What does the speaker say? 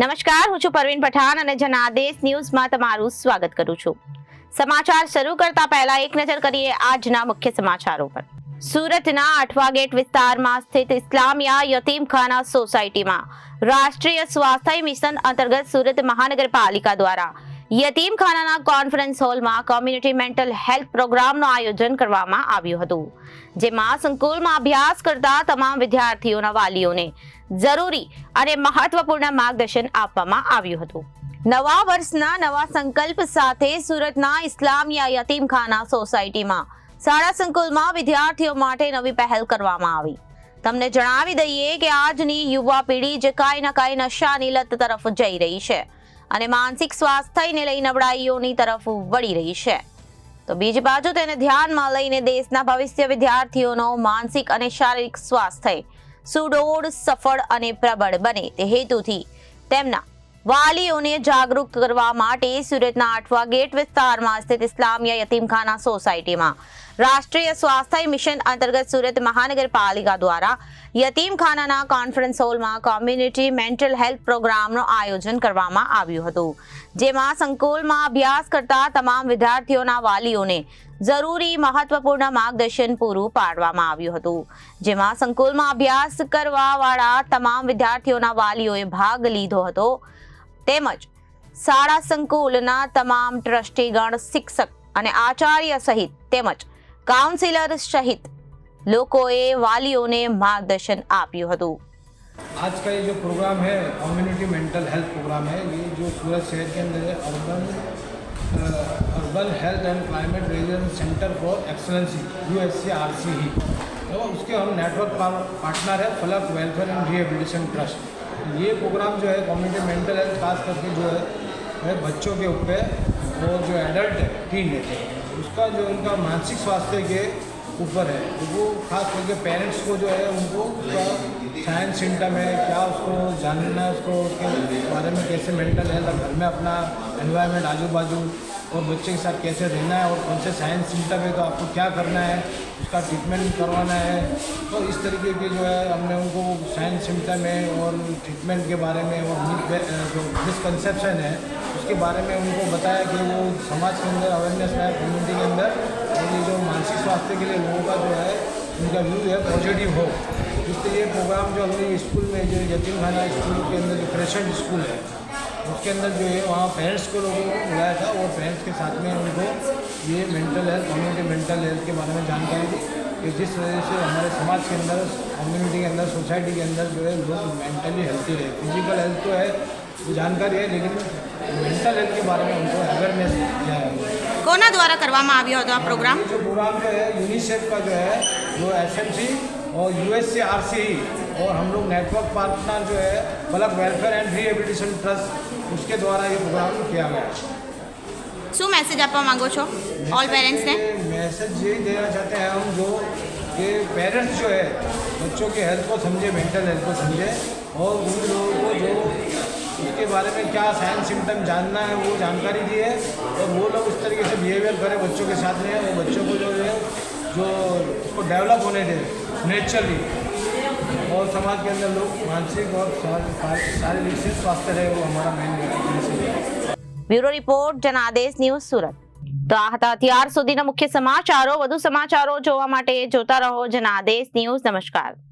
નમસ્કાર હું છું પરવીન પઠાણ અને જનાદેશ ન્યૂઝમાં તમારું સ્વાગત કરું છું સમાચાર શરૂ કરતા પહેલા એક નજર કરીએ આજના મુખ્ય સમાચારો પર સુરતના આઠવા ગેટ વિસ્તારમાં સ્થિત ઇસ્લામિયા યતીમખાના સોસાયટીમાં રાષ્ટ્રીય સ્વાસ્થ્ય મિશન અંતર્ગત સુરત મહાનગરપાલિકા દ્વારા યતીમખાનાના કોન્ફરન્સ હોલમાં કોમ્યુનિટી મેન્ટલ હેલ્થ પ્રોગ્રામનું આયોજન કરવામાં આવ્યું હતું જેમાં સંકુલમાં અભ્યાસ કરતા તમામ વિદ્યાર્થીઓના વાલીઓને જરૂરી અને મહત્વપૂર્ણ માર્ગદર્શન આપવામાં આવ્યું હતું નવા વર્ષના નવા સંકલ્પ સાથે સુરતના ઇસ્લામિયા યતીમખાના સોસાયટીમાં શાળા સંકુલમાં વિદ્યાર્થીઓ માટે નવી પહેલ કરવામાં આવી તમને જણાવી દઈએ કે આજની યુવા પેઢી જે કાંઈ ના કાંઈ નશાની લત તરફ જઈ રહી છે અને માનસિક સ્વાસ્થ્યને લઈ નબળાઈઓની તરફ વળી રહી છે તો બીજી બાજુ તેને ધ્યાનમાં લઈને દેશના ભવિષ્ય વિદ્યાર્થીઓનો માનસિક અને શારીરિક સ્વાસ્થ્ય સુડોળ સફળ અને પ્રબળ બને તે હેતુથી તેમના વાલીઓને જાગૃત કરવા માટે સુરતના આઠવા ગેટ વિસ્તારમાં સ્થિત ઇસ્લામિયા યતીમખાના સોસાયટીમાં રાષ્ટ્રીય સ્વાસ્થ્ય મિશન અંતર્ગત સુરત મહાનગરપાલિકા દ્વારા યતીમખાનાના કોન્ફરન્સ હોલમાં કોમ્યુનિટી મેન્ટલ હેલ્થ પ્રોગ્રામનું આયોજન કરવામાં આવ્યું હતું જેમાં સંકુલમાં અભ્યાસ કરતા તમામ વિદ્યાર્થીઓના વાલીઓને જરૂરી મહત્વપૂર્ણ માર્ગદર્શન પૂરું પાડવામાં આવ્યું હતું જેમાં સંકુલમાં અભ્યાસ કરવાવાળા તમામ વિદ્યાર્થીઓના વાલીઓએ ભાગ લીધો હતો તેમજ શાળા સંકુલના તમામ ટ્રસ્ટીગણ શિક્ષક અને આચાર્ય સહિત તેમજ કાઉન્સિલર સહિત લોકોએ વાલીઓને માર્ગદર્શન આપ્યું હતું आज का ये जो प्रोग्राम है कम्युनिटी मेंटल हेल्थ प्रोग्राम है ये जो सूरत शहर के अंदर है urban urban health and climate residence centre for excellency U S C R C ही तो उसके हम नेटवर्क पार्टनर है Falak welfare and rehabilitation trust ये प्रोग्राम जो है कम्युनिटी मेंटल हेल्थ खास करके जो है है बच्चों के ऊपर वो जो एडल्ट है टीन है उसका जो उनका मानसिक स्वास्थ्य के ऊपर है तो वो खास करके पेरेंट्स को जो है उनको क्या साइंस सिम्टम है क्या उसको जानना है उसको उसके बारे में कैसे मेंटल हेल्थ घर में अपना एनवायरनमेंट आजू बाजू और बच्चे के साथ कैसे रहना है और कौन से साइंस सिम्टम है तो आपको क्या करना है उसका ट्रीटमेंट करवाना है तो इस तरीके के जो है हमने उनको साइंस सिम्टम है और ट्रीटमेंट के बारे में और जो मिसकनसेप्शन है उसके बारे में उनको बताया कि वो समाज के अंदर अवेयरनेस है कम्युनिटी के अंदर और ये जो मानसिक स्वास्थ्य के लिए लोगों का जो है उनका व्यू है पॉजिटिव हो इसलिए प्रोग्राम जो हमने स्कूल में जो यतीम खाना स्कूल के अंदर जो प्रेसेंट स्कूल है उसके अंदर जो है वहाँ पेरेंट्स को लोगों को बुलाया था और पेरेंट्स के साथ में उनको ये mental health community mental health के बारे में जानकारी दी कि जिस वजह से हमारे समाज के अंदर कम्युनिटी के अंदर सोसाइटी के अंदर जो है लोग मेंटली हेल्थी रहे फिजिकल हेल्थ तो है जानकारी है लेकिन मेंटल हेल्थ के बारे में उनको अवेयरनेस दिया है कोना द्वारा करवा प्रोग्राम जो प्रोग्राम जो है यूनिसेफ का जो है जो सी और सी e और हम लोग नेटवर्क पार्टनर जो है बल्क वेलफेयर एंड रिहेबिलिटेशन ट्रस्ट उसके द्वारा ये प्रोग्राम किया गया मैसेज आप मांगो छो ऑल पेरेंट्स ने मैसेज यही देना चाहते हैं हम जो ये पेरेंट्स जो है बच्चों के हेल्थ को समझे मेंटल हेल्थ को समझे और उन लोगों को जो उसके बारे में क्या साइन सिम्टम जानना है वो जानकारी दी है और वो लोग उस तरीके से बिहेवियर करें बच्चों के साथ में और बच्चों को जो है जो उसको डेवलप होने दें नेचुरली और समाज के अंदर लोग मानसिक और शारीरिक से स्वस्थ रहे वो हमारा main bureau report Janadesh news Surat तो आता अत्यार सुधीना मुख्य समाचारों वधु समाचारों जोवा जोता रहो जनादेश न्यूज नमस्कार